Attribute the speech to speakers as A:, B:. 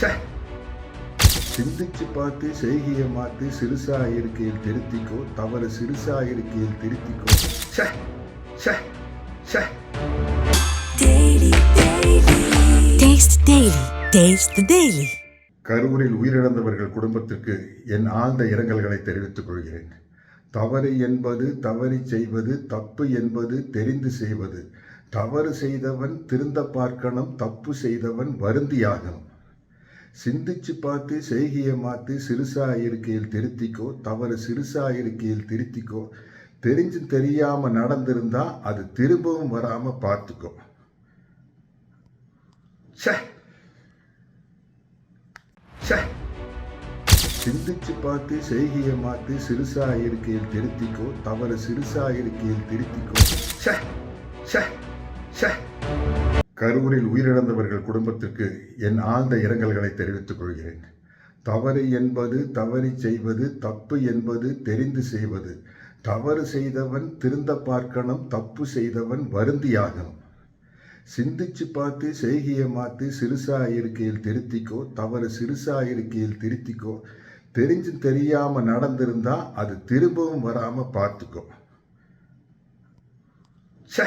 A: ச்சே. சிந்திச்சு பார்த்து செய்கையை மாத்து சிறுசா இருக்கையில் திருத்திக்கோ தவறு சிறுசா இருக்கையில் திருத்திக்கோ.
B: Taste the daily.
A: கரூரில் உயிரிழந்தவர்கள் குடும்பத்திற்கு என் ஆழ்ந்த இரங்கல்களை தெரிவித்துக் கொள்கிறேன். தவறு என்பது தவறி செய்வது தப்பு என்பது தெரிந்து செய்வது. தவறு செய்தவன் திருந்த பார்க்கணும் தப்பு செய்தவன் வருந்தியாகணும். சிந்திச்சு பார்த்து செய்கியை மாத்து சிறுசா இருக்கையில் திருத்திக்கோ தவறு சிறுசா இருக்கையில் திருத்திக்கோ. தெரிஞ்சு தெரியாம நடந்திருந்தா அது திரும்பவும் வராம பார்த்துக்கோ. ச்சே! ச்சே! சிந்திச்சு பார்த்து செய்கியை மாத்து சிறுசா இருக்கையில் திருத்திக்கோ தவறு சிறுசா இருக்கையில் திருத்திக்கோ. ச்சே! ச்சே! ச்சே! கரூரில் உயிரிழந்தவர்கள் குடும்பத்திற்கு என் ஆழ்ந்த இரங்கல்களை தெரிவித்துக் கொள்கிறேன். தவறு என்பது தவறி செய்வது தப்பு என்பது தெரிந்து செய்வது. தவறு செய்தவன் திருந்த பார்க்கணும் தப்பு செய்தவன் வருந்தியாகணும் சிந்திச்சு பார்த்து செய்கிய மாத்து சிறுசா இருக்கையில் திருத்திக்கோ தவறு சிறுசா இருக்கையில் திருத்திக்கோ. தெரிஞ்சு தெரியாம நடந்திருந்தா அது திரும்பவும் வராம பார்த்துக்கோ.
B: சே